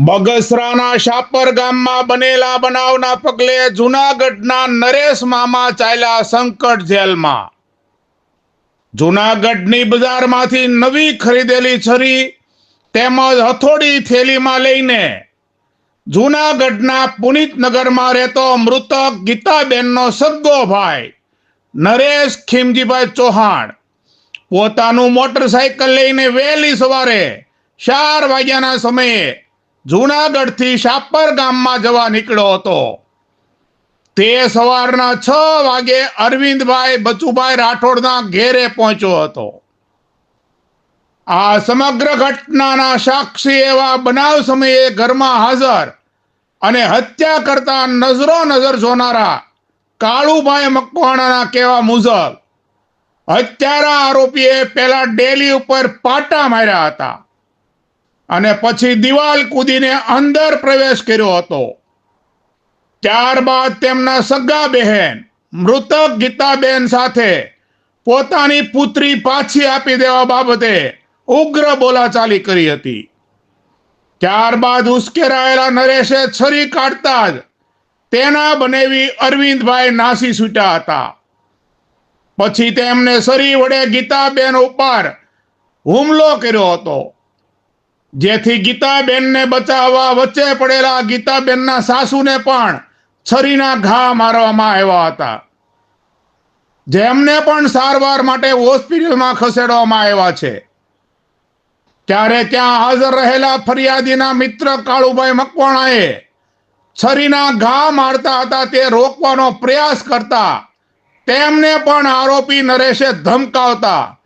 બગસરાના શાપર ગામમાં બનેલા બનાવના પગલે જુનાગઢના નરેશ મામા ચાલ્યા સંકટ જેલમાં. જુનાગઢની બજારમાંથી નવી ખરીદેલી છરી તેમજ હથોડી થેલીમાં લઈને જુનાગઢના પુનિતનગરમાં રહેતો મૃતક ગીતાબેનનો સગ્ગો ભાઈ નરેશ ખીમજીભાઈ ચૌહાણ પોતાનું મોટરસાયકલ લઈને વહેલી સવારે ચાર વાગ્યાના સમયે જુનાગઢથી શાપર ગામમાં જવા નીકળ્યો હતો. તે સવારના છ વાગે અરવિંદભાઈ બચુભાઈ રાઠોડના ઘેરે પહોંચ્યો હતો. આ સમગ્ર ઘટનાના સાક્ષી એવા બનાવ સમયે ઘરમાં હાજર અને હત્યા કરતા નજરો નજર જોનારા કાળુભાઈ મકવાણાના કહેવા મુજબ હત્યારા આરોપીએ પહેલા ડેલી ઉપર પાટા માર્યા હતા. અને પછી દિવાલ કૂદીને અંદર પ્રવેશ કર્યો હતો. ત્યારબાદ તેમના સગા બહેન, મૃતક ગીતાબેન સાથે પોતાની પુત્રી પાછી આપી દેવા બાબતે ઉગ્ર બોલાચાલી કરી હતી. ત્યારબાદ ઉશ્કેરાયેલા નરેશે છરી કાઢતા જ તેના બનેવી અરવિંદભાઈ નાસી છૂટ્યા હતા. પછી તેમને સરી વડે ગીતાબેન ઉપર હુમલો કર્યો હતો. જેથી ગીતાબેનને બચાવવા વચ્ચે પડેલા ગીતાબેનના સાસુને પણ છરીના ઘા મારવામાં આવ્યા હતા. જેમને પણ સારવાર માટે હોસ્પિટલમાં ખસેડવામાં આવ્યા છે. ત્યારે ત્યાં હાજર રહેલા ફરિયાદીના મિત્ર કાળુભાઈ મકવાણાએ છરીના ઘા મારતા હતા તે રોકવાનો પ્રયાસ કરતા તેમને પણ આરોપી નરેશે ધમકાવતા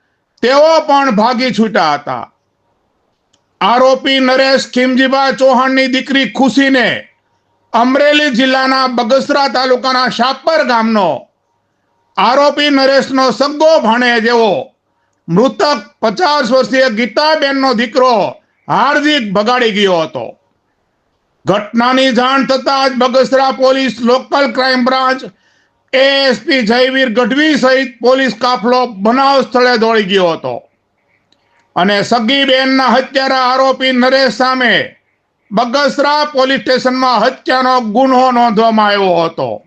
તેઓ પણ ભાગી છૂટ્યા હતા. આરોપી નરેશ ખીમજીભાઈ ચૌહાણની દીકરી ખુશીને અમરેલી જિલ્લાના બગસરા તાલુકાના શાપર ગામનો આરોપી નરેશનો સગ્ગો ભાણે જેવો મૃતક પચાસ વર્ષીય ગીતાબેનનો દીકરો હાર્દિક ભગાડી ગયો હતો. ઘટનાની જાણ થતાં જ Bagasara police local crime branch ASP Jayveer Gadhvi સહિત પોલીસ કાફલો બનાવ સ્થળે દોડી ગયો હતો. અને સગી બેનના હત્યારા આરોપી નરેશ સામે બગસરા પોલીસ સ્ટેશનમાં હત્યાનો ગુનો નોંધવામાં આવ્યો હતો.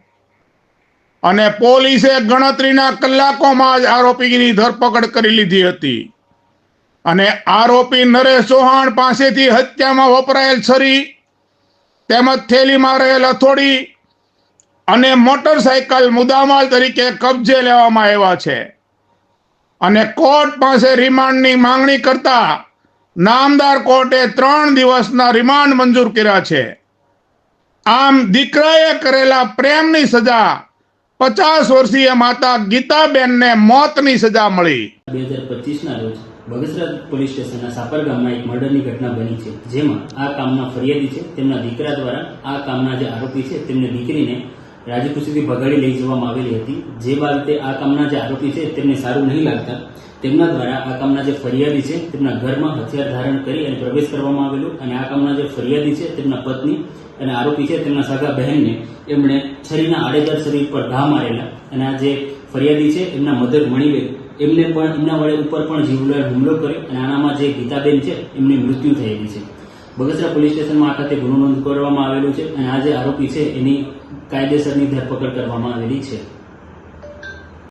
અને પોલીસે ગણતરીના કલાકોમાં જ આરોપીની ધરપકડ કરી લીધી હતી. અને આરોપી નરેશ ચૌહાણ પાસેથી હત્યામાં વપરાયેલ છરી, તેમજ થેલીમાં રહેલ હથોડી અને મોટરસાયકલ મુદ્દામાલ તરીકે કબજે લેવામાં આવ્યા છે. અને કોર્ટ પાસે રિમાન્ડની માંગણી કરતા નામદાર કોર્ટે ત્રણ દિવસના રિમાન્ડ મંજૂર કર્યા છે. આમ દીકરાએ કરેલા પ્રેમની સજા પચાસ વર્ષીય માતા ગીતાબેનને મોતની સજા મળી. બે હજાર પચીસના રોજ બગસરા પોલીસ સ્ટેશનના સાપર એક મર્ડરની ઘટના બની છે, જેમાં આ કામના ફરિયાદી છે, તેમના દીકરા દ્વારા આ કામના જે આરોપી છે, તેમને દીકરીને રાજીપુર ભગાડી લઈ જવામાં આવેલી હતી. જે બાબતે આ કામના જે આરોપી છે તેમને સારું નહીં લાગતા. તેમના દ્વારા આ કામના જે ફરિયાદી છે તેમના ઘરમાં હથિયાર ધારણ કરી અને પ્રવેશ કરવામાં આવેલો અને આ કામના જે ફરિયાદી છે તેમના પત્ની અને આરોપી છે તેમના સગા બહેનને એમણે છરીના આડેદાર શરીર પર ઘા મારેલા અને આ જે ફરિયાદી છે એમના મધર મણીબેન એમને પણ એમના વડે ઉપર પણ જીવલેણ હુમલો કર્યો અને આનામાં જે ગીતાબેન છે એમની મૃત્યુ થયેલી છે. બગસરા પોલીસ સ્ટેશનમાં આ ખાતે ગુનો નોંધ કરવામાં આવેલો છે અને આ જે આરોપી છે એની કાયદેસરની ધરપકડ કરવામાં આવેલી છે.